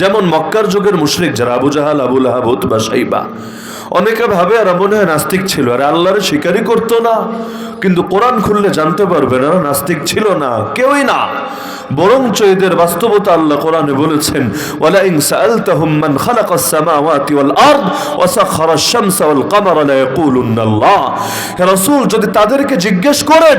যেমন মক্কার যুগের মুশরিক যারা আবু জাহাল আবুল আহাবুত বা সাইবা অনেকে ভাবে, আর মনে হয় নাস্তিক ছিল। আর আল্লাহর স্বীকারই করতো না। কিন্তু কোরআন খুললে জানতে পারবে না, নাস্তিক ছিল না। কেউই না। বরঞ্চ এদের বাস্তবতা আল্লাহ কোরআনে বলেছেন মান খালাকাস সামাওয়াতি ওয়াল আরদ ওয়াল কামারা আল্লাহ। হে রাসূল, যদি তাদেরকে জিজ্ঞেস করেন,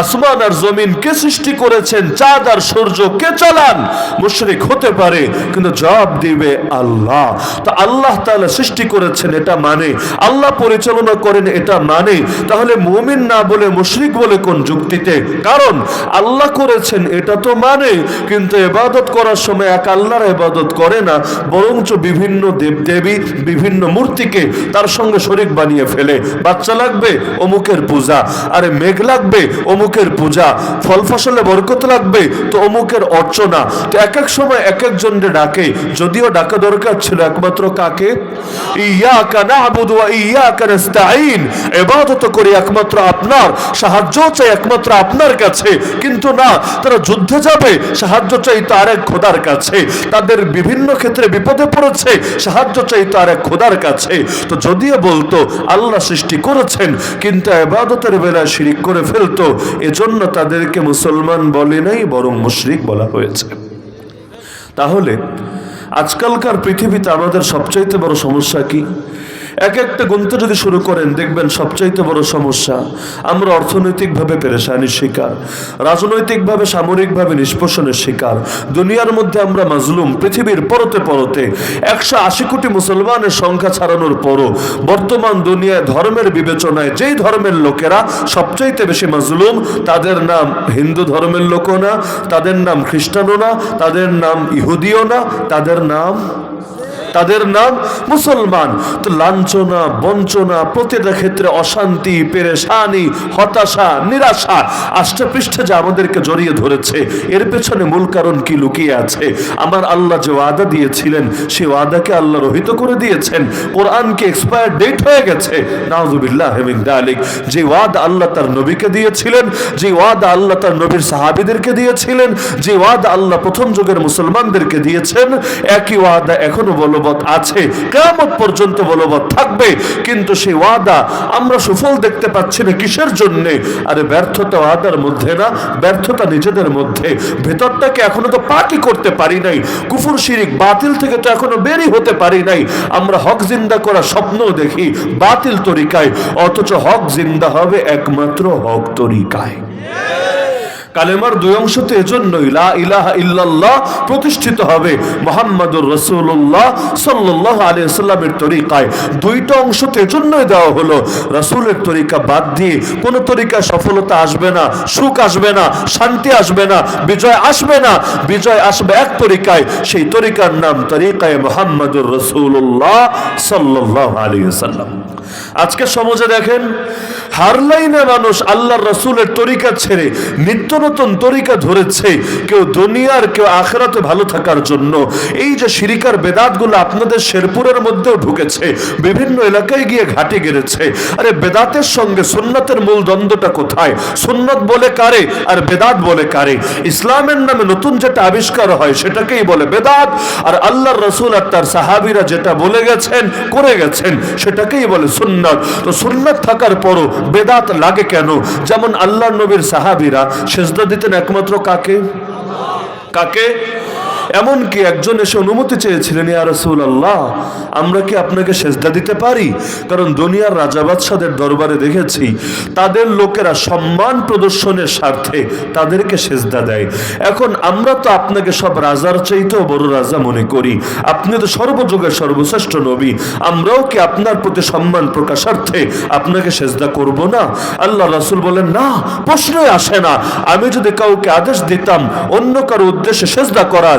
আসমান আর জমিন কে সৃষ্টি করেছেন, চাঁদ আর সূর্য কে চালান, মুশরিক হতে পারে, কিন্তু জবাব দিবে আল্লাহ। তো আল্লাহ তাআলা সৃষ্টি করেছেন এটা মানে আল্লাহ পরিচালনা করেন এটা মানে। তাহলে মুমিন না বলে মুশরিক বলে কোন যুক্তিতে? কারণ আল্লাহ করেছেন এটা তো মানে। কিন্তু এবাদত করার সময় এক আল্লাহর এবাদত করে না, বরঞ্চ বিভিন্ন দেবদেবী, বিভিন্ন মূর্তিকে তার সঙ্গে শরিক বানিয়ে ফেলে। বাচ্চা লাগবে, অমুকের পূজা। আরে মেঘ লাগবে, অমুকের পূজা। ফল ফসলে বরকত লাগবে, তো অমুকের অর্চনা। তো এক এক সময় এক একজনকে ডাকে, যদিও ডাকা দরকার ছিল একমাত্র কাকে? ইয়াকা নাবুদু ওয়া ইয়াকা নাস্তাঈন। ইবাদত করি একমাত্র আপনার সাহায্য চাই একমাত্র আপনার কাছে। কিন্তু না, তারা যুদ্ধে যাবে সাহায্য চাই তো আরেক খোদার কাছে। তাদের বিভিন্ন ক্ষেত্রে বিপদে পড়েছে, সাহায্য চাই তো আরেক খোদার কাছে। তো যদিও বলতো, আল্লাহ সৃষ্টি করেছেন, কিন্তু ইবাদতের বেলায় শিরিক করে ফেলতো, এজন্য তাদেরকে মুসলমান বলে নাই, বরং মুশরিক বলা হয়েছে। তাহলে, আজকালকার পৃথিবীতে আমাদের সবচাইতে বড় সমস্যা কি? এক একটা গুনতে যদি শুরু করেন, দেখবেন সবচাইতে বড় সমস্যা, আমরা অর্থনৈতিকভাবে পেরেশানির শিকার, রাজনৈতিকভাবে, সামরিকভাবে নিষ্পোষণের শিকার, দুনিয়ার মধ্যে আমরা মাজলুম, পৃথিবীর পরতে পরতে একশো আশি কোটি মুসলমানের সংখ্যা ছাড়ানোর পরও বর্তমান দুনিয়ায় ধর্মের বিবেচনায় যেই ধর্মের লোকেরা সবচাইতে বেশি মাজলুম, তাদের নাম হিন্দু ধর্মের লোকও না, তাদের নাম খ্রিস্টানও না, তাদের নাম ইহুদিও না, তাদের নাম তাদের নাম মুসলমান। তো লাঞ্ছনা, বঞ্চনা প্রতিটা ক্ষেত্রে অশান্তি, পেরেশানি, হতাশা, নিরাশা আষ্টে পৃষ্ঠে যে আমাদেরকে জড়িয়ে ধরেছে। এর পেছনে মূল কারণ কি লুকিয়ে আছে? আমার আল্লাহ যে ওয়াদা দিয়েছিলেন, সে ওয়াদাকে আল্লাহ রহিত করে দিয়েছেন। কোরআনকে এক্সপায়ার ডেট হয়ে গেছে। নাউজুবিল্লাহ মিন দালিক। যে ওয়াদা আল্লাহ তার নবীকে দিয়েছিলেন, যে ওয়াদা আল্লাহ তার নবীর সাহাবীদেরকে দিয়েছিলেন, যে ওয়াদা আল্লাহ প্রথম যুগের মুসলমানদেরকে দিয়েছেন, একই ওয়াদা এখনও বলবৎ আছে। কেমন পর্যন্ত বলবৎ থাকবে। কিন্তু সেই ওয়াদা আমরা সুফল দেখতে পাচ্ছি না কিসের জন্য? আরে ব্যর্থতা ওয়াদার মধ্যে না, ব্যর্থতা নিজেদের মধ্যে। ভেতরটাকে এখনও তো পাকি করতে পারি নাই। কুফুর, শিরিক, বাতিল থেকে তো এখনও বেরি হতে পারি নাই। আমরা হক জিন্দা করা স্বপ্ন দেখি বাতিল তরিকায়, অথচ হক জিন্দা হবে একমাত্র হক তরিকায়। কালেমার দুই অংশ তো এজন্যই লা ইলাহা ইল্লাল্লাহ প্রতিষ্ঠিত হবে মোহাম্মদুর রসুল্লাহ সাল্লাহ আলিয়া সাল্লামের তরিকায়। দুইটা অংশ তো এজন্যই দেওয়া হলো, রসুলের তরিকা বাদ দিয়ে কোনো তরিকায় সফলতা আসবে না, সুখ আসবে না, শান্তি আসবে না, বিজয় আসবে না। বিজয় আসবে এক তরিকায়, সেই তরিকার নাম তরিকায় মোহাম্মদুর রসুল্লাহ সাল্লাহ সাল্লাম আজকে সমাজে দেখেন হারলাইনে মানুষ, আল্লাহর রসুলের তরিকা ছেড়ে, নিত্য নতুন তরিকা ধরেছে। কেউ দুনিয়ার, কেউ আখেরাতে ভালো থাকার জন্য। এই যে শিরিকার বেদাতগুলো আপনাদের শেরপুরের মধ্যেও ঢুকেছে, বিভিন্ন এলাকায় গিয়ে ঘাটে গেড়েছে। আরে বেদাতের সঙ্গে সুন্নাতের মূল দ্বন্দ্বটা কোথায়? সুন্নত বলে কারে আর বেদাত বলে কারে? ইসলামের নামে নতুন যেটা আবিষ্কার হয়, সেটাকেই বলে বেদাত। আর আল্লাহর রসুল আর তার সাহাবিরা যেটা বলে গেছেন, করে গেছেন, সেটাকেই বলে সুন্নত। তো সুন্নত থাকার পরও বেদাত লাগে কেন? যেমন আল্লাহ নবীর সাহাবিরা সেজদা দিতেন একমাত্র কাকে? কাকে? এমনকি একজন এসে অনুমতি চেয়েছিলেন, ইয়া আল্লাহ আমরা কি আপনাকে সেজদা দিতে পারি? কারণ দুনিয়ার রাজা বাদশাদের দরবারে দেখেছি, তাদের লোকেরা সম্মান প্রদর্শনের স্বার্থে তাদেরকে সেজদা দেয়। এখন আমরা তো আপনাকে সব রাজার চাইতেও বড় রাজা মনে করি। আপনি তো সর্বযুগের সর্বশ্রেষ্ঠ নবী। আমরাও কি আপনার প্রতি সম্মান প্রকাশার্থে আপনাকে সেজদা করব না? আল্লাহ রাসুল বলেন, না, প্রশ্নই আসে না। আমি যদি কাউকে আদেশ দিতাম, অন্য কারও উদ্দেশ্যে সেজদা করার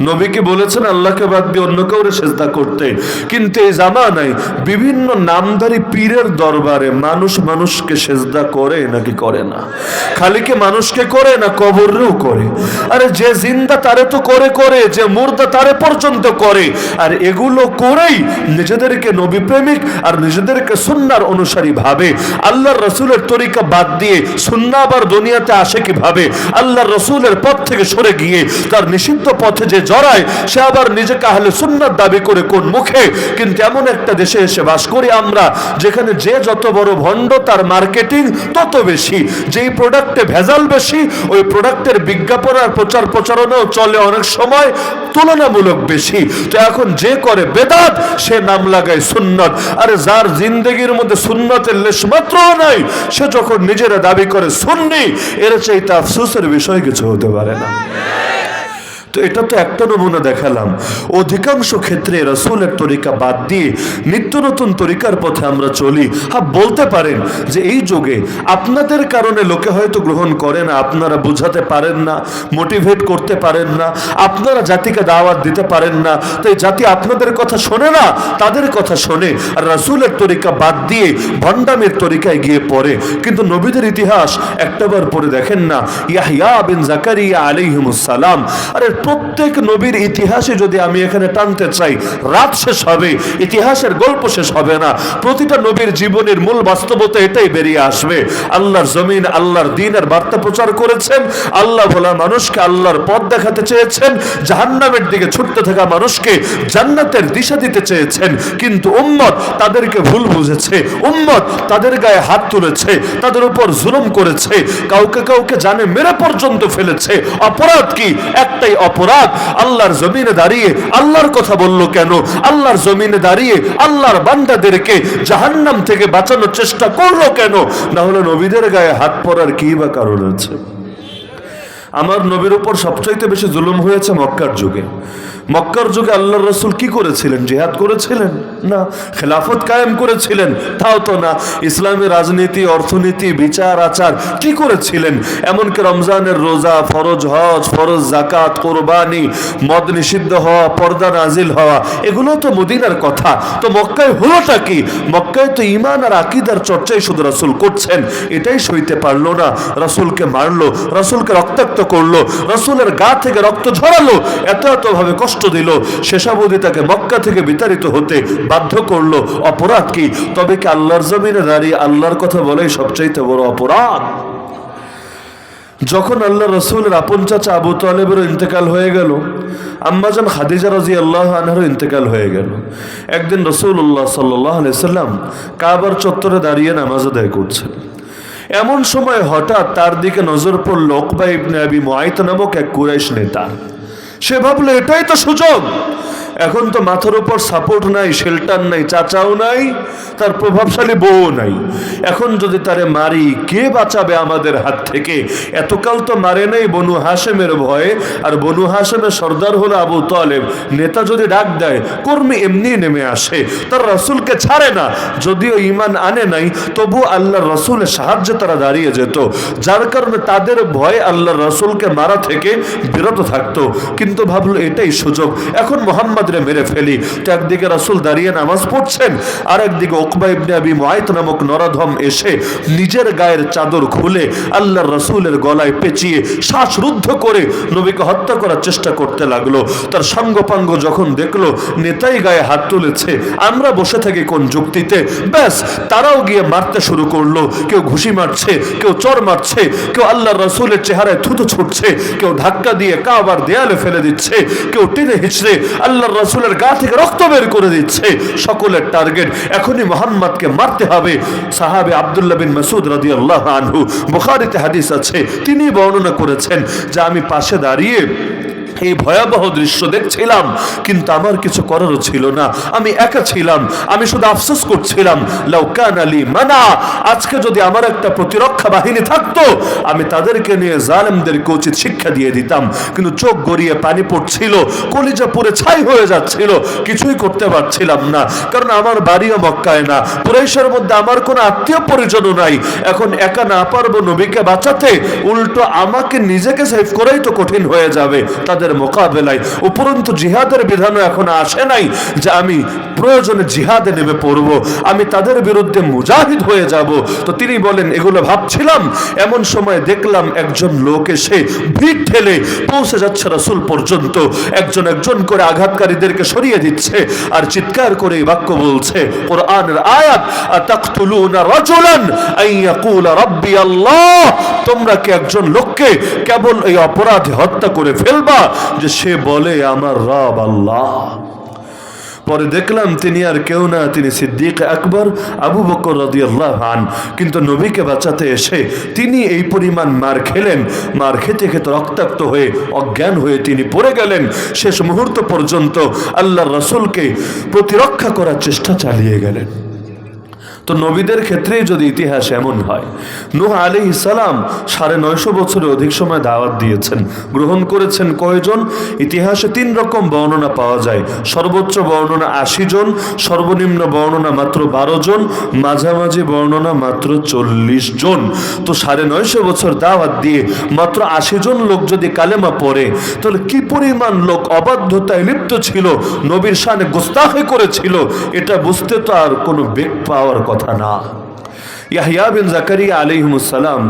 নবীকে বলেছেন, আল্লাহকে বাদ দিয়ে অন্য কাউরে সেজদা করতে। কিন্তু এই জামানায় বিভিন্ন নামধারী পীরের দরবারে মানুষ মানুষকে সেজদা করে নাকি করে না? খালি কি মানুষকে করে না কবরেও করে? আরে যে জিন্দা তারে তো করে করে, যে মুর্দা তারে পর্যন্ত করে। আর এগুলো করেই নিজেদেরকে নবী প্রেমিক আর নিজেদেরকে সুন্নার অনুসারী ভাবে। আল্লাহর রসুলের তরিকা বাদ দিয়ে সুন্না আবার দুনিয়াতে আসে কীভাবে? আল্লাহর রসুলের পথ থেকে সরে গিয়ে তার নিষিদ্ধ পথে যে জড়ায়, সে আবার নিজেকে আহলে সুন্নার দাবি করে কোন মুখে? কিন্তু এমন একটা দেশে এসে বাস করি আমরা, যেখানে যে যত বড় ভণ্ড, তার মার্কেটিং তত বেশি। যেই প্রোডাক্টে ভেজাল বেশি, ওই প্রোডাক্টের বিজ্ঞাপন আর প্রচার প্রচারণাও চলে অনেক সময় তুলনামূলক বেশি। তো এখন যে করে বেদাত, সে নাম লাগায় সুন্নত। আরে যার জিন্দগির মধ্যে সুন্নতের লেশ মাত্র নাই, সে যখন নিজেরা দাবি করে সুন্নি, এর চাইতে আফসোসের বিষয় কিছু হতে পারে না। তো এটা তো একটা নমুনা দেখালাম। অধিকাংশ ক্ষেত্রে রসুলের তরিকা বাদ দিয়ে নিত্য নতুন তরিকার পথে আমরা চলি। হ্যাঁ বলতে পারেন যে এই যুগে আপনাদের কারণে লোকে হয়তো গ্রহণ করে না, আপনারা বোঝাতে পারেন না, মোটিভেট করতে পারেন না, আপনারা জাতিকে দাওয়াত দিতে পারেন না, তাই জাতি আপনাদের কথা শোনে না, তাদের কথা শোনে। আর রসুলের তরিকা বাদ দিয়ে ভণ্ডামের তরিকায় গিয়ে পড়ে। কিন্তু নবীদের ইতিহাস একটাবার পরে দেখেন না। ইয়াহিয়া বিন জাকারিয়া আলাইহিমুস সালাম। আরে প্রত্যেক নবীর ইতিহাসে যদি আমি এখানে টানতে চাই, রাত শেষ হবে, ইতিহাসের গল্প শেষ হবে না। প্রতিটা নবীর জীবনের মূল বাস্তবতা এটাই বেরিয়ে আসবে। আল্লাহর জমিন, আল্লাহর দিনের বার্তা প্রচার করেছেন, আল্লাহ ভোলা মানুষকে আল্লাহর পথ দেখাতে চেয়েছেন, জাহান্নামের দিকে ছুটতে থাকা মানুষকে জান্নাতের দিশা দিতে চেয়েছেন। কিন্তু উম্মত তাদেরকে ভুল বুঝেছে, উম্মত তাদের গায়ে হাত তুলেছে, তাদের উপর জুলুম করেছে, কাউকে কাউকে জানে মেরে পর্যন্ত ফেলেছে। অপরাধ কি? একটাই অপরাধ আল্লাহর জমিনে দাঁড়িয়ে আল্লাহর কথা বলল কেন? আল্লাহর জমিনে দাঁড়িয়ে আল্লাহর বান্দাদেরকে জাহান্নাম থেকে বাঁচানোর চেষ্টা করল কেন? না হলে নবীদের গায়ে হাত পড়ার কি বা কারণ আছে? আমার নবীর উপর সবচাইতে বেশি জুলুম হয়েছে মক্কার যুগে। মক্কার যুগে আল্লাহর রসুল কি করেছিলেন? জেহাদ করেছিলেন? না। খেলাফত কায়েম করেছিলেন? তাও তো না। ইসলামী রাজনীতি, অর্থনীতি, বিচার, আচার কি করেছিলেন? এমনকি রমজানের রোজা, ফরজ হজ, ফরজ জাকাত কোরবানি, মদ নিষিদ্ধ হওয়া, পর্দা নাজিল হওয়া, এগুলো তো মদিনার কথা। তো মক্কায় হলোটা কি? মক্কায় তো ইমান আর আকিদার চর্চাই শুধু রাসুল করছেন। এটাই সইতে পারল না। রাসুলকে মারলো, রাসুলকে রক্তাক্ত করল, রাসুলের গা থেকে রক্ত ঝরালো। এত এত ভাবে কষ্ট দিল। শেষাবধি তাকে মক্কা থেকে বিতাড়িত হতে বাধ্য করল। অপরাধ কি? তবে কি আল্লাহর জমিনে দাঁড়িয়ে আল্লাহর কথা বলেই সবচাইতে বড় অপরাধ? যখন আল্লাহ রসুলের আপন চাচা আবু তালেবেরও ইন্তেকাল হয়ে গেল, আম্মাজান খাদিজা রাজি আল্লাহ আনহারও ইন্তেকাল হয়ে গেল। একদিন রসুল্লাহ সাল্লাহ সাল্লাম কাবার চত্বরে দাঁড়িয়ে নামাজ আদায় করছেন। এমন সময় হঠাৎ তার দিকে নজর পড়ল ওকবা ইবনে আবি মুআইত নামক এক কুরাইশ নেতা। সে ভাবলো এটাই তো সুযোগ। এখন তো মাথার উপর সাপোর্ট নাই শেল্টার নাই, চাচাও নাই, তার প্রভাবশালী বউ নাই। এখন যদি তারে মারি, কে বাঁচাবে আমাদের হাত থেকে? এতকাল তো মারে নাই বনু হাসেমের ভয়ে, আর বনু হাসেমের সর্দার হলো আবু তালেব। নেতা যদি ডাক দেয়, কর্মী এমনি নেমে আসে, তার রসুলকে ছাড়ে না। যদিও ইমান আনে নাই, তবু আল্লাহ রসুলের সাহায্যে তারা দাঁড়িয়ে যেত। যার কারণে তাদের ভয় আল্লাহ রসুলকে মারা থেকে বিরত থাকতো। কিন্তু ভাবলো এটাই সুযোগ। এখন মোহাম্মদ রে মেরে ফেলি। তো একদিকে রাসুল দাঁড়িয়ে নামাজ পড়ছেন আর একদিকে ওকবা ইবনে আবি মুআইত নামক নরাধম এসে নিজের গায়ের চাদর খুলে আল্লাহর রসুলের গলায় পেঁচিয়ে শ্বাসরুদ্ধ করে নবীকে হত্যা করার চেষ্টা করতে লাগল। তার সাঙ্গপাঙ্গ যখন দেখল, নেতাই গায়ে হাত তুলেছে, আমরা বসে থাকি কোন যুক্তিতে? ব্যাস, তারাও গিয়ে মারতে শুরু করল। কেউ ঘুষি মারছে, কেউ চর মারছে, কেউ আল্লাহর রসুলের চেহারায় থুতু ছুটছে, কেউ ধাক্কা দিয়ে কাবার দেয়ালে ফেলে দিচ্ছে, কেউ টেনে হিচড়ে আল্লাহর রসুলের গা থেকে রক্ত বের করে দিচ্ছে। সকলের টার্গেট, এখনই মোহাম্মদকে মারতে হবে। সাহাবে আবদুল্লাহ বিন মাসুদ রাজি আল্লাহ আনহু, বুখারিতে হাদিস আছে, তিনি বর্ণনা করেছেন যে আমি পাশে দাঁড়িয়ে এই ভয়াবহ দৃশ্য দেখছিলাম, কিন্তু আমার কিছু করারও ছিল না। আমি একা ছিলাম, আমি শুধু আফসোস করছিলাম লাউকান আলী মানা আজকে যদি আমার একটা প্রতিরক্ষা বাহিনী থাকতো, আমি তাদেরকে নিয়ে জালেমদেরকে উচিত শিক্ষা দিয়ে দিতাম। কিন্তু চোখ গড়িয়ে পানি পড়ছিল, কলিজা পুরে ছাই হয়ে যাচ্ছিল, কিছুই করতে পারছিলাম না। কারণ আমার বাড়িও মক্কায় না, কুরাইশের মধ্যে আমার কোনো আত্মীয় পরিজনও নাই। এখন একা না পারব নবীকে বাঁচাতে, উল্টো আমাকে নিজেকে সেভ করাই তো কঠিন হয়ে যাবে। তাদের তাদের মোকাবেলায়, উপরন্তু জিহাদের বিধানও এখন আসে নাই যে আমি প্রয়োজনে জিহাদে নেমে পড়ব, আমি তাদের বিরুদ্ধে মুজাহিদ হয়ে যাব। তো তিনি বলেন, এগুলো ভাবছিলাম, এমন সময় দেখলাম একজন লোক এসে ভিড় ঠেলে পৌঁছে যাচ্ছে রাসূল পর্যন্ত। একজন একজন করে আঘাতকারীদেরকে সরিয়ে দিচ্ছে আর চিৎকার করে এই বাক্য বলছে, কোরআনের আয়াত, আতাকতুলুনা রাজুলান আন রাব্বি আল্লাহ, তোমরা কি একজন লোককে কেবল এই অপরাধে হত্যা করে ফেলবা? যে সে বলে, আমার রব আল্লাহ। পরে দেখলাম তিনি আর কেউ না, তিনি সিদ্দিক আকবর, আবু বকর রদিয়াল্লাহ আন। কিন্তু নবীকে বাঁচাতে এসে তিনি এই পরিমাণ মার খেলেন। মার খেতে খেতে রক্তাক্ত হয়ে, অজ্ঞান হয়ে তিনি পড়ে গেলেন। শেষ মুহূর্ত পর্যন্ত আল্লাহ রসুলকে প্রতিরক্ষা করার চেষ্টা চালিয়ে গেলেন। তো নবীদের ক্ষেত্রেই যদি ইতিহাস এমন হয়। নূহ আলী ইসালাম সাড়ে নয়শো বছরের অধিক সময় দাওয়াত দিয়েছেন, গ্রহণ করেছেন কয়জন? ইতিহাসে তিন রকম বর্ণনা পাওয়া যায়। সর্বোচ্চ বর্ণনা আশি জন, সর্বনিম্ন বর্ণনা মাত্র বারো জন, মাঝামাঝি বর্ণনা মাত্র চল্লিশ জন। তো সাড়ে নয়শো বছর দাওয়াত দিয়ে মাত্র আশি জন লোক যদি কালেমা পড়ে, তাহলে কি পরিমাণ লোক অবাধ্যতায় লিপ্ত ছিল, নবীর সানে গোস্তাহে করেছিল? এটা বুঝতে তো আর কোনো বেগ পাওয়ার কথা না ইয়াহিয়া বিন জাকারিয়া আলিহিমুসালাম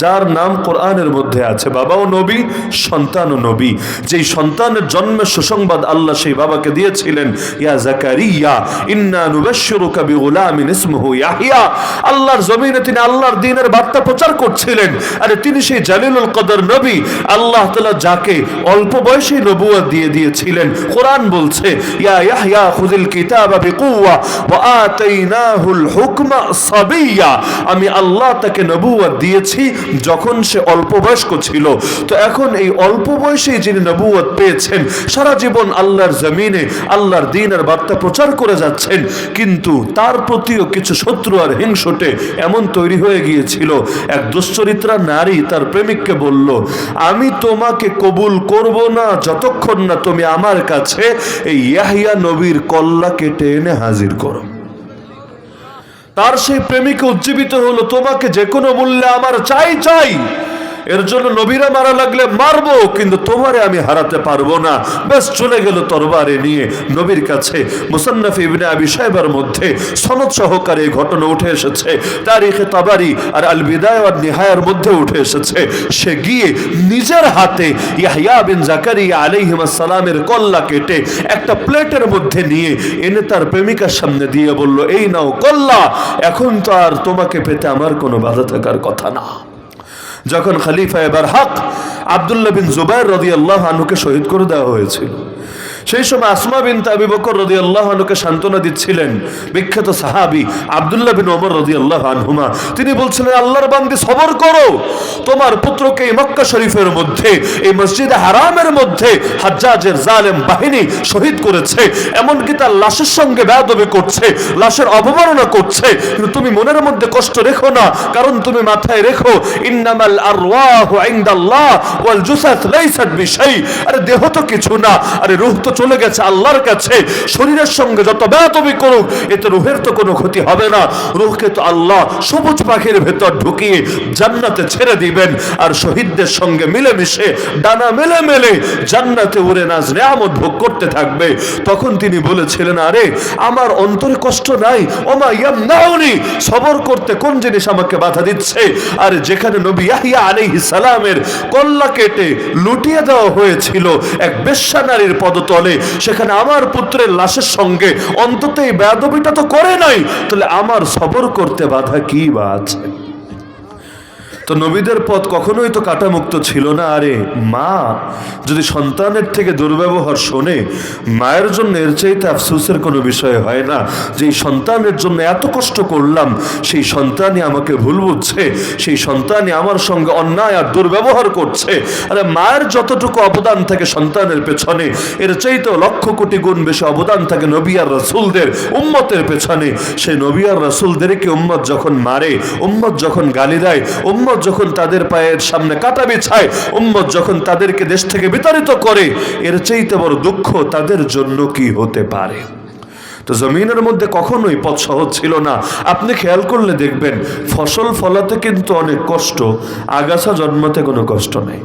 যার নাম কোরআনের মধ্যে আছে, বাবাও নবী, সন্তানও নবী। যেই সন্তানের জন্মের সুসংবাদ আল্লাহ সেই বাবাকে দিয়েছিলেন, ইয়া জাকারিয়া, ইন্না নুবাশশিরুকা বিগুলামিন ইসমুহু ইয়াহিয়া। আল্লাহর জমিনে তিনি আল্লাহর দ্বীনের বার্তা প্রচার করছিলেন। আরে তিনি সেই জালিলুল কদর নবী, আল্লাহ তাআলা যাকে অল্প বয়সেই নবুয়ত দিয়ে দিয়েছিলেন, কোরআন বলছে, ইয়া ইয়াহইয়া, খুযিল কিতাবা বিকুওয়া, ওয়া আতাইনাহুল হুকমা সাবিয়্যা আমি আল্লাহ তাকে নবুয়ত দিয়েছি যখন সে অল্প বয়স্ক ছিল, তো এখন এই অল্প বয়সেই যিনি নবুয়ত পেয়েছেন, সারা জীবন আল্লাহর জমিনে, আল্লাহর দিনের বার্তা প্রচার করে যাচ্ছেন। কিন্তু তার প্রতিও কিছু শত্রু আর হিংসটে এমন তৈরি হয়ে গিয়েছিল। এক দুশ্চরিত্রা নারী তার প্রেমিককে বলল, আমি তোমাকে কবুল করব না, যতক্ষণ না তুমি আমার কাছে এই ইয়াহিয়া নবীর কল্লা কেটে এনে হাজির করো। তার সেই প্রেমিকে উজ্জীবিত হলো তোমাকে যে কোনো মূল্যে আমার চাই চাই। এর জন্য নবীরা মারা লাগলে মারবো, কিন্তু তোমারে আমি হারাতে পারব না। বেশ চলে গেল তরবারে নিয়ে। নবীর কাছে মুসান্নাফ ইবনে আবি সাহেবের মধ্যে সনদ সহকারে ঘটনা উঠে এসেছে। তারিখে তাবারি আর আল বিদায় আর নিহায়ার মধ্যে উঠে এসেছে। সে গিয়ে নিজের হাতে ইয়াহিয়া বিন আলাইহিমাস সালামের কল্লা কেটে একটা প্লেটের মধ্যে নিয়ে এনে তার প্রেমিকার সামনে দিয়ে বলল, এই নাও কল্লা, এখন তো আর তোমাকে পেতে আমার কোনো বাধা থাকার কথা না। যখন খালিফা এবার হক আবদুল্লাহ বিন জুবাইর রদি আল্লাহ আনুকে শহীদ করে দেওয়া হয়েছিল। সেই সময় আসমা বিন তাবি বকর রদি আল্লাহ আনুকে সান্ত্বনা দিচ্ছিলেন বিখ্যাত সাহাবি আবদুল্লাহ বিন ওমর রদি আল্লাহ আনহুমা। তিনি বলছিলেন, আল্লাহর বান্দি, সবর করো। তোমার পুত্রকে এই মক্কা শরীফের মধ্যে, এই মসজিদে হারামের মধ্যে হাজ্জাজের জালেম বাহিনী শহীদ করেছে। এমনকি তার লাশের সঙ্গে বেয়াদবি করছে, লাশের অবমাননা করছে। কিন্তু তুমি মনের মধ্যে কষ্ট রেখো না, কারণ তুমি মাথায় রেখো, ইন্নামাল আরওয়াহু ইনদাল্লাহ ওয়াল জুসাস লাইসাত বিশাই। আরে দেহ তো কিছু না, আরে রূহ তো চলে গেছে আল্লাহর কাছে, শরীরের সঙ্গে যত বেয়াদবি করুক, এতে রুহের তো কোনো ক্ষতি হবে না। রুহকে তো আল্লাহ সবুজ পাখির ভেতর ঢুকিয়ে জান্নাতে ছেড়ে দিবেন। আর শহীদদের সঙ্গে মিলেমিশে, ডানা মেলে মেলে জান্নাতে উড়ে নাজ নেয়ামত ভোগ করতে থাকবে। তখন তিনি বলেছিলেন, আরে, আমার অন্তরে কষ্ট নাই, ওমা ইয়াম নাউনি সবর করতে কোন জিনিস আমাকে বাধা দিচ্ছে? আর যেখানে নবী ইয়াহিয়া আলাইহিস সালামের কল্লা কেটে লুটিয়ে দেওয়া হয়েছিল, এক বেশ্যা নারীর পদতলে সেখানে আমার পুত্রের লাশের সঙ্গে অন্তত এই বেদবিটা তো করে নাই। তাহলে আমার সবর করতে বাধা কি বা আছে? তো নবীদের পথ কখনোই তো কাটামুক্ত ছিল না। আরে মা, যদি সন্তানের থেকে দুর্ব্যবহার শোনে, মায়ের জন্য এর চাইতে আফসোসের কোনো বিষয় হয় না যে সন্তানের জন্য এত কষ্ট করলাম, সেই সন্তানই আমাকে ভুল বুঝছে, সেই সন্তানই আমার সঙ্গে অন্যায় আর দুর্ব্যবহার করছে। আরে মায়ের যতটুকু অবদান থাকে সন্তানের পেছনে, এর চাইতেও লক্ষ কোটি গুণ বেশি অবদান থাকে নবী আর রাসুলদের, উম্মতের পেছনে। সেই নবী আর রাসুলদেরকে উম্মত যখন মারে, উম্মত যখন গালি দেয়, উম্মত যখন তাদের পায়ের সামনে কাটা বিছায়, উম্মত যখন তাদেরকে দেশ থেকে বিতাড়িত করে, এর চাইতে বড় দুঃখ তাদের জন্য কি হতে পারে? তো জমিনের মধ্যে কখনোই পথ সহজ ছিল না। আপনি খেয়াল করলে দেখবেন, ফসল ফলাতে কিন্তু অনেক কষ্ট, আগাছা জন্মাতে কোনো কষ্ট নেই।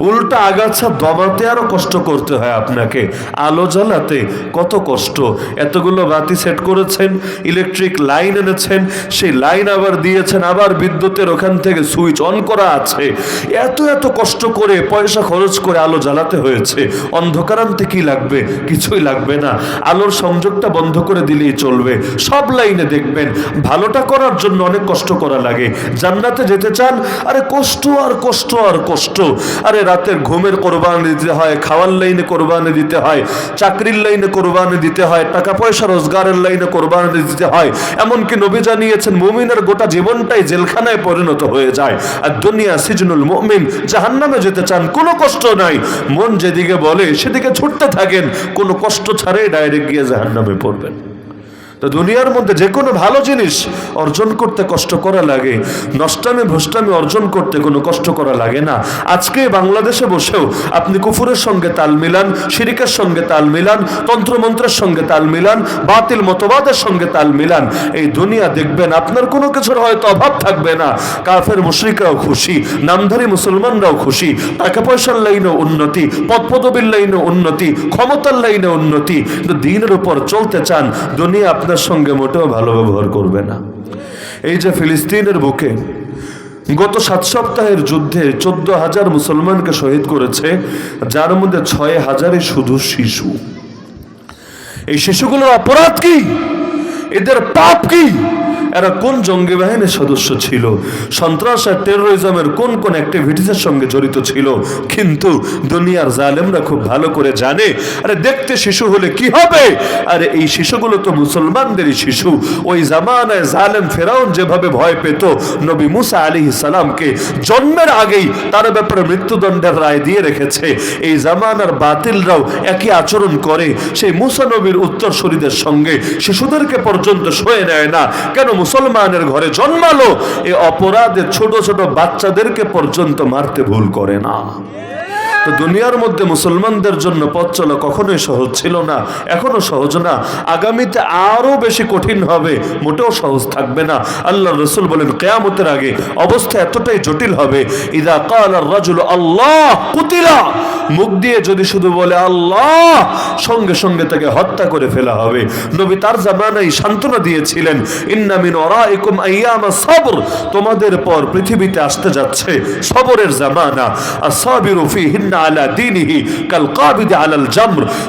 উল্টা আগাছা দমাতে আরও কষ্ট করতে হয় আপনাকে। আলো জ্বালাতে কত কষ্ট। এতগুলো বাতি সেট করেছেন, ইলেকট্রিক লাইন এনেছেন, সেই লাইন আবার দিয়েছেন, আবার বিদ্যুতের ওখান থেকে সুইচ অন করা আছে। এত এত কষ্ট করে পয়সা খরচ করে আলো জ্বালাতে হয়েছে। অন্ধকার আনতে কি লাগবে? কিছুই লাগবে না। আলোর সংযোগটা বন্ধ করে দিলেই চলবে। সব লাইনে দেখবেন, ভালোটা করার জন্য অনেক কষ্ট করা লাগে। জান্নাতে যেতে চান, আরে কষ্ট আর কষ্ট আর কষ্ট। আরে রাতের ঘুমের কোরবানি দিতে হয়, খাওয়ার লাইনে কোরবানি দিতে হয়, চাকরির লাইনে কোরবানি দিতে হয় টাকা পয়সা রোজগারের লাইনে কোরবানি দিতে হয়। এমনকি নবী জানিয়েছেন, মুমিনের গোটা জীবনটাই জেলখানায় পরিণত হয়ে যায়। আর দুনিয়া সিজনুল মুমিন, জাহান্নামে যেতে চান, কোনো কষ্ট নাই। মন যেদিকে বলে, সেদিকে ছুটতে থাকেন, কোনো কষ্ট ছাড়াই ডাইরেক্ট গিয়ে জাহান্নামে পড়বেন। তো দুনিয়ার মধ্যে যে কোনো ভালো জিনিস অর্জন করতে কষ্ট করা লাগে। নষ্টামি ভ্রষ্টামি অর্জন করতে কোনো কষ্ট করা লাগে না। আজকে বাংলাদেশে বসেও আপনি কুফুরের সঙ্গে তাল মিলান, শিরিকের সঙ্গে তাল মিলান, তন্ত্রমন্ত্রের সঙ্গে তাল মিলান, বাতিল মতবাদের সঙ্গে তাল মিলান। এই দুনিয়া দেখবেন, আপনার কোনো কিছুর হয়তো অভাব থাকবে না। কাফের মুশরিকরাও খুশি, নামধারী মুসলমানরাও খুশি। টাকা পয়সার লাইনে উন্নতি পদ পদবীর লাইনে উন্নতি, ক্ষমতার লাইনে উন্নতি। কিন্তু দিনের উপর চলতে চান, দুনিয়া আপনার সঙ্গে মোটেও ভালো ব্যবহার করবে না। এই যে ফিলিস্তিনের বুকে গত সাত সপ্তাহের যুদ্ধে চোদ্দ হাজার মুসলমানকে শহীদ করেছে, যার মধ্যে ছয় হাজারে শুধু শিশু। এই শিশুগুলোর অপরাধ কি? এদের পাপ কি? এরা কোন জঙ্গি বাহিনীর সদস্য ছিল? সন্ত্রাস আর টেরোরিজমের কোন কোন অ্যাক্টিভিটিসের সঙ্গে জড়িত ছিল? কিন্তু দুনিয়ার জালেমরা খুব ভালো করে জানে, আরে দেখতে শিশু হলে কি হবে? আরে এই শিশুগুলো তো মুসলমানদেরই শিশু। ওই জামানায় জালেম ফেরাউন যেভাবে ভয় পেত, নবী মুসা আলী সালামকে জন্মের আগেই তার ব্যাপারে মৃত্যুদণ্ডের রায় দিয়ে রেখেছে। এই জামানার বাতিলরাও একই আচরণ করে। সেই মুসা নবীর উত্তরসূরিদের সঙ্গে শিশুদেরকে পর্যন্ত সয়ে নেয় না। কেন মুসলমানের ঘরে জন্মালো এ অপরাধে ছোট ছোট বাচ্চাদেরকে পর্যন্ত মারতে ভুল করে না। তো দুনিয়ার মধ্যে মুসলমানদের জন্য পথ চলা কখনোই সহজ ছিল না, এখনও সহজ না। আগামীতে আরও বেশি কঠিন হবে, মোটেও সহজ থাকবে না। আল্লাহ রসুল বলেন, কেয়ামতের আগে অবস্থা এতটাই জটিল হবে, ইদা কাল রাজুল, আল্লাহ কুতিলা। মুখ দিয়ে যদি শুধু বলে, আল্লাহ, সঙ্গে সঙ্গে তাকে হত্যা করে ফেলা হবে। নবী তার জামানাই সান্ত্বনা দিয়েছিলেন ইন্নামিন ওরাইকুম আইয়ামা সবর। তোমাদের পর পৃথিবীতে আসতে যাচ্ছে সবরের জামানা। আর আসাবিরু ফিহিন্না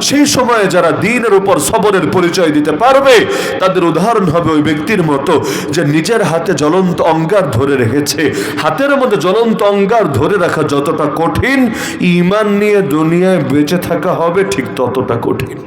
সেই সময়ে যারা দিনের উপর সবরের পরিচয় দিতে পারবে, তাদের উদাহরণ হবে ওই ব্যক্তির মতো যে নিজের হাতে জ্বলন্ত অঙ্গার ধরে রেখেছে। হাতের মধ্যে জ্বলন্ত অঙ্গার ধরে রাখা যতটা কঠিন ইমান নিয়ে দুনিয়ায় বেঁচে থাকা হবে ঠিক ততটা কঠিন।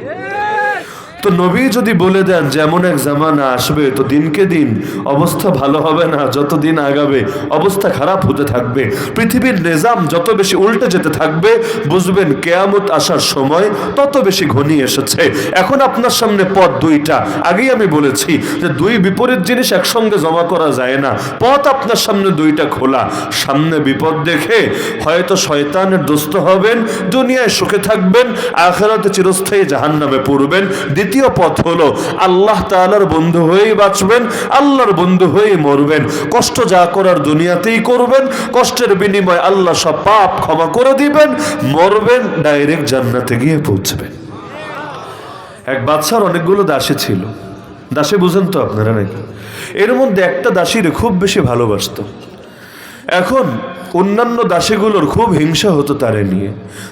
তো নবী যদি বলে দেন যেমন এক জামানা আসবে, তো দিনকে দিন অবস্থা ভালো হবে না, যত দিন আগাবে অবস্থা খারাপ হতে থাকবে। পৃথিবীর নিজাম যত বেশি উল্টে যেতে থাকবে, বুঝবেন কেয়ামত আসার সময় তত বেশি ঘনিয়ে এসেছে। এখন আপনার সামনে পথ দুইটা। আগেই আমি বলেছি যে দুই বিপরীত জিনিস একসঙ্গে জমা করা যায় না। পথ আপনার সামনে দুইটা খোলা। সামনে বিপদ দেখে হয়তো শয়তানের দোস্ত হবেন, দুনিয়ায় সুখে থাকবেন, আখেরাতে চিরস্থায়ী জাহান্নামে পড়বেন। দ্বিতীয় পথ হলো আল্লাহ তাআলার বন্ধু হয়েই বাঁচবেন, আল্লাহর বন্ধু হয়েই মরবেন। কষ্ট যা করার দুনিয়াতেই করবেন, কষ্টের বিনিময়ে আল্লাহ সব পাপ ক্ষমা করে দিবেন, মরবেন, ডাইরেক্ট জান্নাতে গিয়ে পৌঁছবেন। এক বাচ্চার অনেকগুলো দাসী ছিল। দাসী বুঝেন তো আপনারা নাকি? এর মধ্যে একটা দাসীরে খুব বেশি ভালোবাসতো। এখন অন্যান্য দাসীগুলোর খুব হিংসা হতো তারে নিয়ে।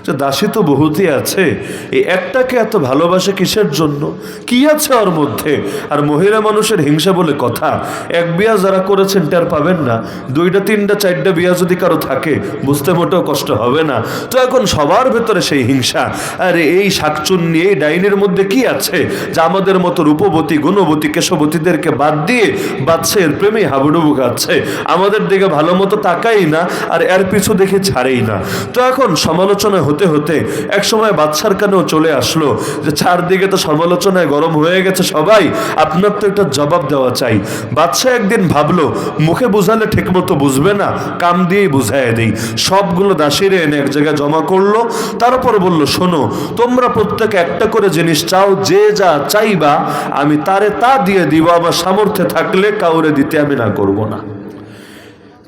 যে দাসী তো বহুতই আছে এই একটাকে এত ভালোবাসে কিসের জন্য? কি আছে ওর মধ্যে? আর মহিলা মানুষের হিংসা বলে কথা। এক বিয়া যারা করেছেন টের পাবেন না। দুইটা, তিনটা, চারটা বিয়া যদি কারও থাকে, বুঝতে মোটেও কষ্ট হবে না। তো এখন সবার ভেতরে সেই হিংসা। আরে এই শাকচুন্নি, এই ডাইনের মধ্যে কি আছে? যে আমাদের মতো রূপবতী, গুণবতী, কেশবতীদেরকে বাদ দিয়ে বাদশাহের প্রেমে হাবুডুবু খাচ্ছে। আমাদের দিকে ভালো মতো তাকাই না। আর এর পিছু দেখে ছাড়েই না। তো এখন সমালোচনা হতে হতে এক সময় বাচ্চার কানেও চলে আসলো যে, চারদিকে তো সমালোচনায় গরম হয়ে গেছে সবাই, আপনার তো একটা জবাব দেওয়া চাই। বাচ্চা একদিন ভাবলো, মুখে বুঝালে ঠিকমতো বুঝবে না কাম দিয়েই বুঝাই দেই। সবগুলো দাসিরে এনে এক জায়গায় জমা করল, তারপর বলল, শোনো, তোমরা প্রত্যেকে একটা করে জিনিস চাও, যে যা চাইবা, আমি তারে তা দিয়ে দিব, আমার সামর্থ্যে থাকলে কাউরে দিতে আমি না করব না।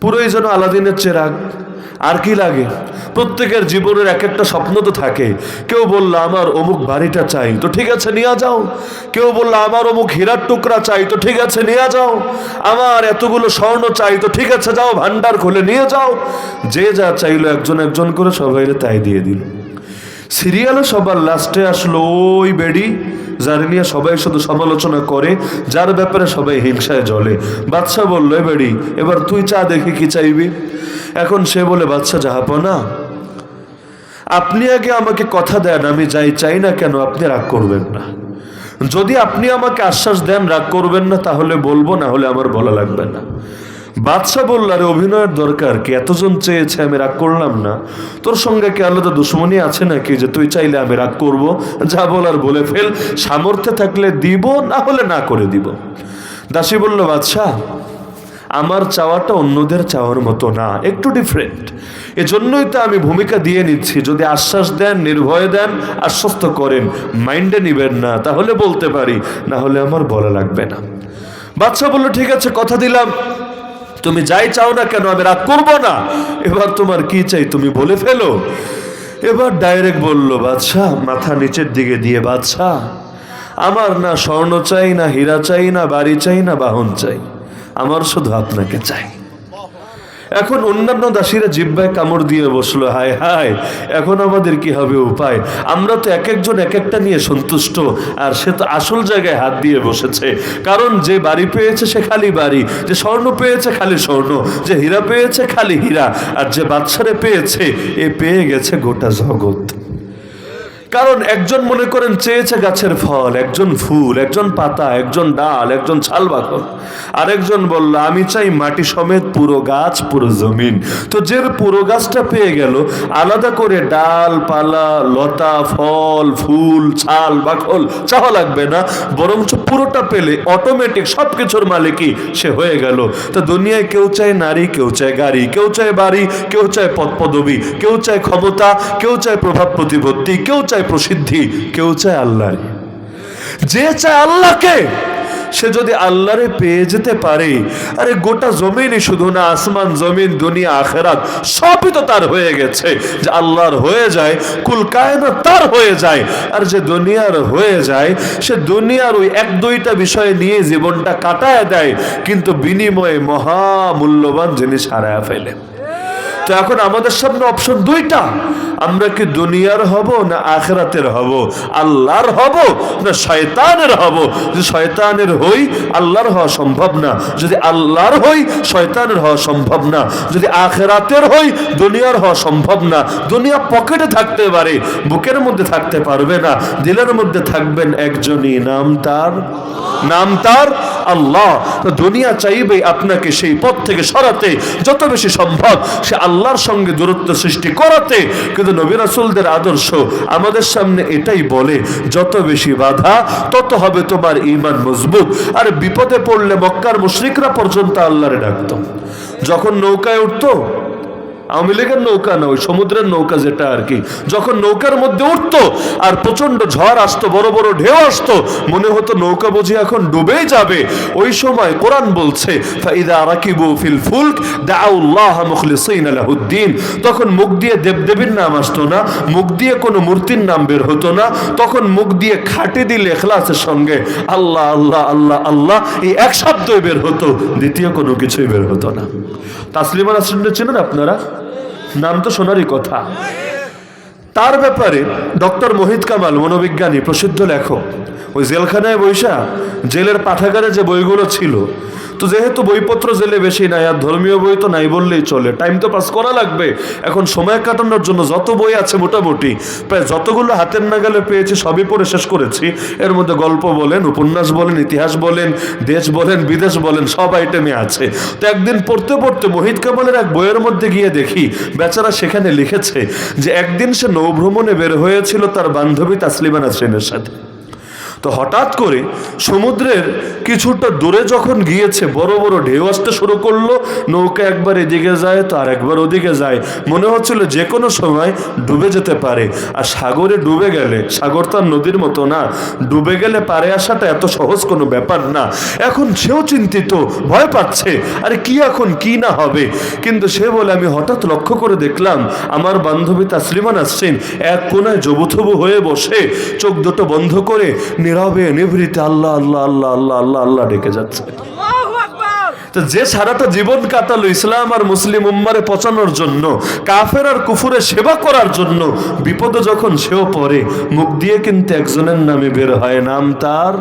পুরোই যেন আলাদিনের চেরাগ। আর কি লাগে? প্রত্যেকের জীবনের এক একটা স্বপ্ন তো থাকে। কেউ বলল, আমার অমুক বাড়িটা চাই। তো ঠিক আছে, নিয়ে যাও। কেউ বলল, আমার অমুক হীরার টুকরা চাই। তো ঠিক আছে, নিয়ে যাও। আমার এতগুলো স্বর্ণ চাই। তো ঠিক আছে, যাও ভান্ডার খুলে নিয়ে যাও। যে যা চাইলো একজন একজন করে সবাই তাই দিয়ে দিল। সিরিয়ালে সবার লাস্টে আসলো, ওই বেডি যার নিয়ে সবাই শুধু সমালোচনা করে, যার ব্যাপারে সবাই হিংসায় জ্বলে। বাচ্চা বলল, "এ বেডি, এবার তুই চা দেখে কি চাইবি? এখন সে বলে বাচ্চা জাহাপনা আপনি আগে আমাকে কথা দেন, আমি যাই, চাই না কেন, আপনি রাগ করবেন না। যদি আপনি আমাকে আশ্বাস দেন, রাগ করবেন না, তাহলে বলব, না হলে আমার বলা লাগবে না। বাদশাহ বলল, আরে, অভিনয়ের দরকার কি? এতজন চেয়েছে, আমি রাগ করলাম না। তোর সঙ্গে কি আলাদা দুশ্মনী আছে নাকি? যে তুই চাইলে আমি রাগ করব? যা বলার বলে ফেল। সামর্থ্যে থাকলে দিব, না হলে না করে দিব। দাসী বলল বাদশাহ আমার চাওয়াটা অন্যদের চাওয়ার মতো না, একটু ডিফারেন্ট এজন্যই তো আমি ভূমিকা দিয়ে নিচ্ছি। যদি আশ্বাস দেন, নির্ভয় দেন, আশ্বস্ত করেন, মাইন্ডে নিবেন না, তাহলে বলতে পারি, না হলে আমার বলা লাগবে না। বাচ্চা বলল, ঠিক আছে, কথা দিলাম। তুমি যাই চাও না কেন, আমি রাগ করব না। এবার তোমার কি চাই তুমি বলে ফেলো। এবার ডাইরেক্ট বলল বাদশাহ মাথা নিচের দিকে দিয়ে বাদশাহ আমার না স্বর্ণ চাই না হীরা চাই না বাড়ি চাই না বাহন চাই, আমার শুধু আপনাকে চাই। এখন অন্যান্য দাসীরা জিব্বায় কামড় দিয়ে বসল, হায় হায়, এখন আমাদের কি হবে উপায়? আমরা তো এক একজন এক একটা নিয়ে সন্তুষ্ট, আর সে তো আসল জায়গায় হাত দিয়ে বসেছে। কারণ যে বাড়ি পেয়েছে সে খালি বাড়ি, যে স্বর্ণ পেয়েছে খালি স্বর্ণ, যে হীরা পেয়েছে খালি হীরা, আর যে বাচ্চারে পেয়েছে, এ পেয়ে গেছে গোটা জগৎ। কারণ একজন মনে করেন চেয়েছে গাছের ফল, একজন ফুল, একজন পাতা, একজন ডাল, একজন ছাল বাকল আরেকজন বলল, আমি চাই মাটি সমেত পুরো গাছ, পুরো জমিন। তো যে পুরো গাছটা পেয়ে গেল, আলাদা করে ডাল, পালা, লতা, ফল, ফুল, ছাল বাকল চাওয়া লাগবে না, বরঞ্চ পুরোটা পেলে অটোমেটিক সব কিছুর মালিকই সে হয়ে গেল। তো দুনিয়ায় কেউ চায় নারী, কেউ চায় গাড়ি, কেউ চায় বাড়ি, কেউ চায় পদ পদবী কেউ চায় ক্ষমতা, কেউ চায় প্রভাব প্রতিপত্তি, কেউ চায় প্রসিদ্ধি, কেউ চায় আল্লাহ যে চায় আল্লাহকে, সে যদি আল্লাহরে পেয়ে যেতে পারে, আরে গোটা জমিনই শুধু না, আসমান, জমিন, দুনিয়া, আখেরাত, সবই তো তার হয়ে গেছে। যে আল্লাহর হয়ে যায়, কুল কায়নাত তার হয়ে যায়, আর যে দুনিয়ার হয়ে যায়, সে দুনিয়ার ওই এক দুইটা বিষয় নিয়ে জীবনটা কাটায় দেয়, কিন্তু বিনিময়ে মহা মূল্যবান জিনিস হারায় ফেলে। তো এখন আমাদের সামনে অপশন দুইটা। আমরা কি দুনিয়ার হব না আখেরাতের হব? আল্লাহর হব না শয়তানের হব? যদি শয়তানের হই, আল্লাহর হওয়া সম্ভব না। যদি আল্লাহর হই, শয়তানের হওয়া সম্ভব না। যদি আখেরাতের হই, দুনিয়ার হওয়া সম্ভব না। দুনিয়া পকেটে থাকতে পারে, বুকের মধ্যে থাকতে পারবে না। দিলের মধ্যে থাকবেন একজনই, নাম তার? নাম তার? আল্লাহ। তো দুনিয়া চাইবে আপনাকে সেই পথ থেকে সরাতে। যত বেশি সম্ভব সে আল্লাহর সঙ্গে দূরত্ব সৃষ্টি করাতে। কিন্তু নবী রাসুলদের আদর্শ আমাদের সামনে এটাই বলে, যত বেশি বাধা, তত হবে তোমার ইমান মজবুত। আর বিপদে পড়লে মক্কার মুশ্রিকরা পর্যন্ত আল্লাহরে ডাকত। যখন নৌকায় উঠতো আওয়ামী লীগের নৌকা না, ওই সমুদ্রের নৌকা যেটা আর কি। যখন নৌকার মধ্যে উঠতো আর প্রচণ্ড ঝড় আসতো, বড় বড় ঢেউ আসতো, মনে হতো নৌকা বুঝি এখন ডুবেই যাবে। ওই সময় কোরআন বলছে তখন মুখ দিয়ে দেবদেবীর নাম আসতো না, মুখ দিয়ে কোনো মূর্তির নাম বের হতো না। তখন মুখ দিয়ে খাটে দিলে এখলাসের সঙ্গে আল্লাহ আল্লাহ আল্লাহ আল্লাহ এই এক শব্দই বের হতো, দ্বিতীয় কোনো কিছুই বের হতো না। তাসলিমা নাসরিনটা চেনেন আপনারা? নাম তো শোনারই কথা। তার ব্যাপারে ডক্টর মোহিত কামাল, মনোবিজ্ঞানী, প্রসিদ্ধ লেখক, ওই জেলখানায় বৈশা জেলের পাঠাগারে যে বইগুলো ছিল তো যেহেতু বইপত্র জেলে বেশি নাই আর ধর্মীয় বই তো নাই বললেই চলে টাইম তো পাস করা লাগবে। এখন সময় কাটানোর জন্য যত বই আছে মোটামুটি, প্রায় যতগুলো হাতের নাগালে পেয়েছি সবই পড়ে শেষ করেছি। এর মধ্যে গল্প বলেন, উপন্যাস বলেন, ইতিহাস বলেন, দেশ বলেন, বিদেশ বলেন, সব আইটেমে আছে। তো একদিন পড়তে পড়তে মোহিত কামালের এক বইয়ের মধ্যে গিয়ে দেখি, বেচারা সেখানে লিখেছে যে, একদিন সে নৌভ্রমণে বের হয়েছিল তার বান্ধবী তাসলিমা নাসরিনের সাথে। তো হঠাৎ করে সমুদ্রের কিছুটা দূরে যখন গিয়েছে, বড় বড় ঢেউ আসতে শুরু করল, নৌকা একবার এদিকে যায় তো আর একবার ওদিকে যায়। মনে হচ্ছিল যে কোনো সময় ডুবে যেতে পারে। আর সাগরে ডুবে গেলে, সাগর তো আর নদীর মতো না, ডুবে গেলে পারে আসাটা এত সহজ কোনো ব্যাপার না। এখন সেও চিন্তিত, ভয় পাচ্ছে, আরে কি এখন, কি না হবে? কিন্তু সে বলে, আমি হঠাৎ লক্ষ্য করে দেখলাম, আমার বান্ধবী তাসলিমা নাসরিন এক কোনায় জবুথবু হয়ে বসে, চোখ দুটো বন্ধ করে নীরবে নিভৃতে আল্লাহ আল্লাহ আল্লাহ আল্লাহ আল্লাহ আল্লাহ ডেকে যাচ্ছে। যে সারাটা জীবন কাটালো ইসলাম আর মুসলিম উম্মারে পচানোর জন্য, কাফের আর কুফুরে সেবা করার জন্য, বিপদে যখন সেও পড়ে, মুখ দিয়ে কিন্তু একজনের নামে বের হয়, নাম তার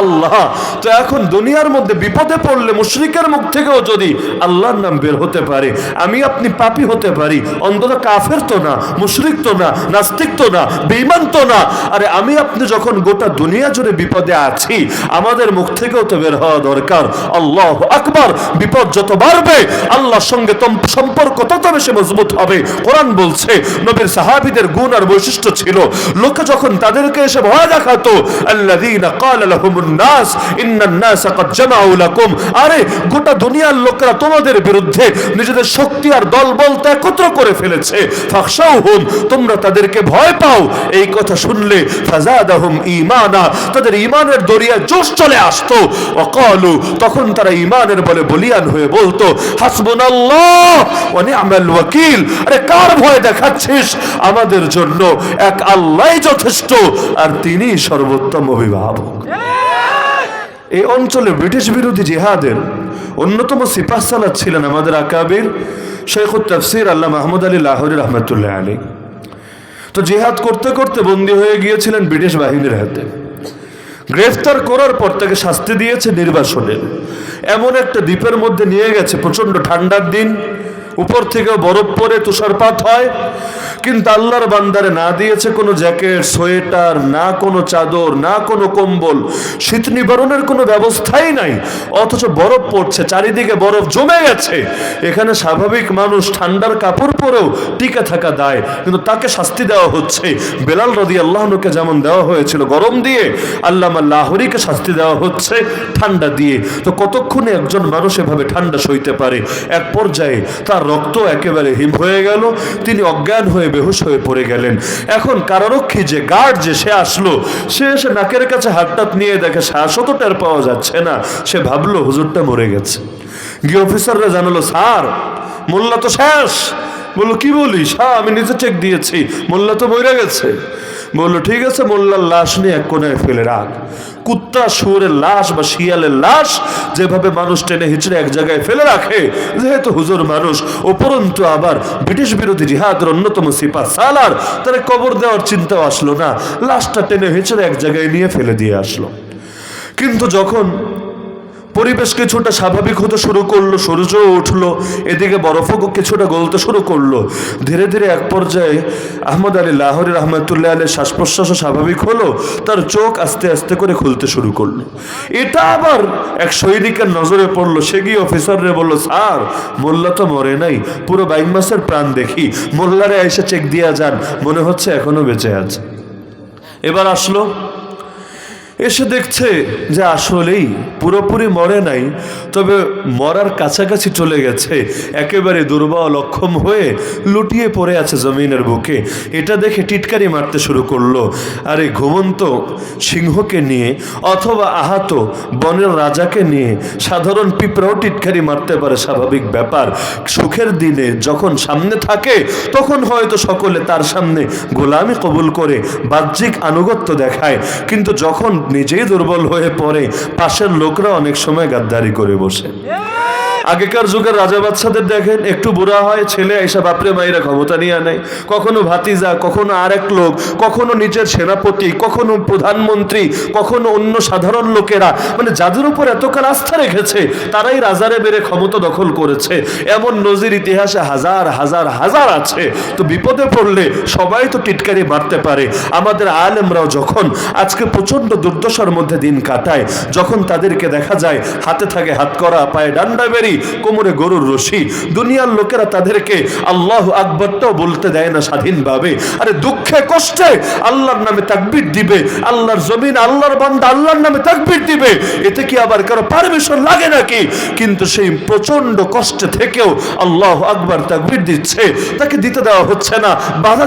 আল্লাহ। তো এখন দুনিয়ার মধ্যে বিপদে পড়লে মুশরিকের মুখ থেকেও যদি আল্লাহর নাম বের হতে পারে, আমি আপনি পাপি হতে পারি, অন্তত কাফের তো না, মুশরিক তো না, নাস্তিক তো না, বেঈমান তো না। আরে আমি আপনি যখন গোটা দুনিয়া জুড়ে বিপদে আছি, আমাদের মুখ থেকেও তো বের হওয়া দরকার। আল্লাহ আকবার। বিপদ যত বাড়বে, আল্লাহর সঙ্গে সম্পর্ক তত বেশি মজবুত হবে। কোরআন বলছে, নবীর সাহাবীদের গুণ আর বৈশিষ্ট্য ছিল, লোকে যখন তাদেরকে এসে ভয় দেখাতো, আল্লাযীনা ক্বালা লাহুমুন নাস, ইন্নান নাসা ক্বাদ জামাউ লাকুম, আরে, গোটা দুনিয়ার লোকেরা তোমাদের বিরুদ্ধে নিজেদের শক্তি আর দল বলতে একত্র করে ফেলেছে। ফাখশাউহুম, তোমরা তাদেরকে ভয় পাও। এই কথা শুনলে ফাজাদাহুম ঈমানা, তাদের ঈমানের দরিয়া জোশ চলে আসতো। ওয়াকালু, তখন তারা ঈমানের বলে বলিয়ান হয়ে বলতো হাসবুনাল্লাহ ওয়া নি'মাল ওয়াকিল। আরে কার ভয় দেখাচ্ছিস? আমাদের জন্য এক আল্লাহই যথেষ্ট আর তিনি সর্বোত্তম অভিভাবক। এই অঞ্চলে ব্রিটিশ বিরোধী জিহাদের অন্যতম সিপাহ সালাদ ছিলেন আমাদের আকাবির শেখুল তফসির আল্লাহ মাহমুদ আলী লাহোরি রহমতুল্লাহ আলী তো জিহাদ করতে করতে বন্দী হয়ে গিয়েছিলেন ব্রিটিশ বাহিনীর হাতে। গ্রেফতার করার পর তাকে শাস্তি দিয়েছে নির্বাসনের এমন একটা দ্বীপের মধ্যে নিয়ে গেছে প্রচণ্ড ঠান্ডার দিন উপর থেকে বরফ পরে তুষারপাত হয়। কিন্তু আল্লাহর বান্দারে না দিয়েছে কোনো জ্যাকেট, সোয়েটার, না কোনো চাদর, না কোনো কম্বল। শীত নিবারণের কোনো ব্যবস্থাই নাই। অথচ বরফ পড়ছে, চারিদিকে বরফ জমে গেছে। এখানে স্বাভাবিক মানুষ ঠান্ডার কাপড় পরেও টিকে থাকা দায়। কিন্তু তাকে শাস্তি দেওয়া হচ্ছে। বেলাল রদি আল্লাহনুকে যেমন দেওয়া হয়েছিল গরম দিয়ে আল্লাহ লাহরিকে শাস্তি দেওয়া হচ্ছে ঠান্ডা দিয়ে। তো কতক্ষণে একজন মানুষ এভাবে ঠান্ডা সইতে পারে? এক পর্যায়ে তার রক্ত একেবারে হিম হয়ে গেল, তিনি অজ্ঞান হয়ে বেহুশ হয়ে পড়ে গেলেন। এখন কারারক্ষী যে গার্ড যে সে আসলো, সে এসে নাকের কাছে হাতটাত নিয়ে দেখে শ্বাসও তো টের পাওয়া যাচ্ছে না। সে ভাবলো, হুজুরটা মরে গেছে। গিয়ে অফিসাররা জানালো, স্যার, মোল্লা তো শেষ। বলল, কি বলিস? হ্যাঁ আমি নিজে চেক দিয়েছি। মোল্লা তো মরে গেছে। বলল, ঠিক আছে, মোল্লার লাশ নিয়ে এক কোনায় ফেলে রাখ। কুত্তা, শুয়োরের লাশ বা শিয়ালের লাশ যেভাবে মানুষ টেনে হিচড়ে এক জায়গায় ফেলে রাখে, যেহেতু হুজুর মানুষ, উপরন্তু আবার ব্রিটিশ বিরোধী জিহাদের অন্যতম সিপা সালার, তার কবর দেওয়ার চিন্তাও আসলো না। লাশটা টেনে হিচড়ে এক জায়গায় নিয়ে ফেলে দিয়ে আসলো। কিন্তু যখন পরিবেশ কিছুটা স্বাভাবিক হতে শুরু করল, সূর্য উঠল, এদিকে বরফও কিছুটা গলতে শুরু করল। ধীরে ধীরে এক পর্যায়ে আহমদ আলী লাহরি রহমতুল্লাহ আলীর শ্বাস প্রশ্বাসও স্বাভাবিক হলো, তার চোখ আস্তে আস্তে করে খুলতে শুরু করল। এটা আবার এক সৈনিকের নজরে পড়ল, সে গিয়ে অফিসাররে বলল, স্যার, মোল্লা তো মরে নাই, পুরো বাইক মাসের প্রাণ দেখি, মোল্লারে এসে চেক দিয়া যান, মনে হচ্ছে এখনও বেঁচে আছে। এবার আসলো এসে দেখছে যে আসলেই পুরোপুরি মরে নাই, তবে মরার কাছাকাছি চলে গেছে, একেবারে দুর্বল, অক্ষম হয়ে লুটিয়ে পড়ে আছে জমিনের বুকে। এটা দেখে টিটকারি মারতে শুরু করল। আরে ঘুমন্ত সিংহকে নিয়ে অথবা আহত বনের রাজাকে নিয়ে সাধারণ পিঁপড়াও টিটকারি মারতে পারে, স্বাভাবিক ব্যাপার। সুখের দিনে যখন সামনে থাকে, তখন হয়তো সকলে তার সামনে গোলামি কবুল করে বাহ্যিক আনুগত্য দেখায়। কিন্তু যখন নিজেই দুর্বল হয়ে পড়ে পাশের লোকরা অনেক সময় গাদ্দারি করে বসে। আগেকার যুগের রাজা বাচ্চাদের দেখেন, একটু বুড়া হয়, ছেলে এসে বাপরে মায়েরা ক্ষমতা নিয়ে নেয় কখনো ভাতিজা, কখনো আরেক লোক, কখনো নিজের সেনাপতি, কখনো প্রধানমন্ত্রী, কখনো অন্য সাধারণ লোকেরা। মানে যাদের উপর এতকাল আস্থা রেখেছে, তারাই রাজারে বেড়ে ক্ষমতা দখল করেছে। এমন নজির ইতিহাসে হাজার হাজার হাজার আছে। তো বিপদে পড়লে সবাই তো টিটকারি মারতে পারে। আমাদের আলেমরাও যখন আজকে প্রচণ্ড দুর্দশার মধ্যে দিন কাটায়, যখন তাদেরকে দেখা যায়, হাতে থাকে হাত করা, পায়ে ডান্ডা বেরি কোমরে গরুর রশি। দুনিয়ার লোকেরা তাদেরকে আল্লাহ আকবরটাও বলতে দেয় না স্বাধীনভাবে। আরে দুঃখে, কষ্টে আল্লাহর নামে তাকবির দিবে। আল্লাহর জমিন, আল্লাহর বান্দা আল্লাহর নামে তাকবির দিবে। এতে কি আবার কারও পারমিশন লাগে নাকি? কিন্তু সেই প্রচণ্ড কষ্টে থেকেও আল্লাহ আকবর তাকবির দিচ্ছে। তাকে দিতে দেওয়া হচ্ছে না, বাধা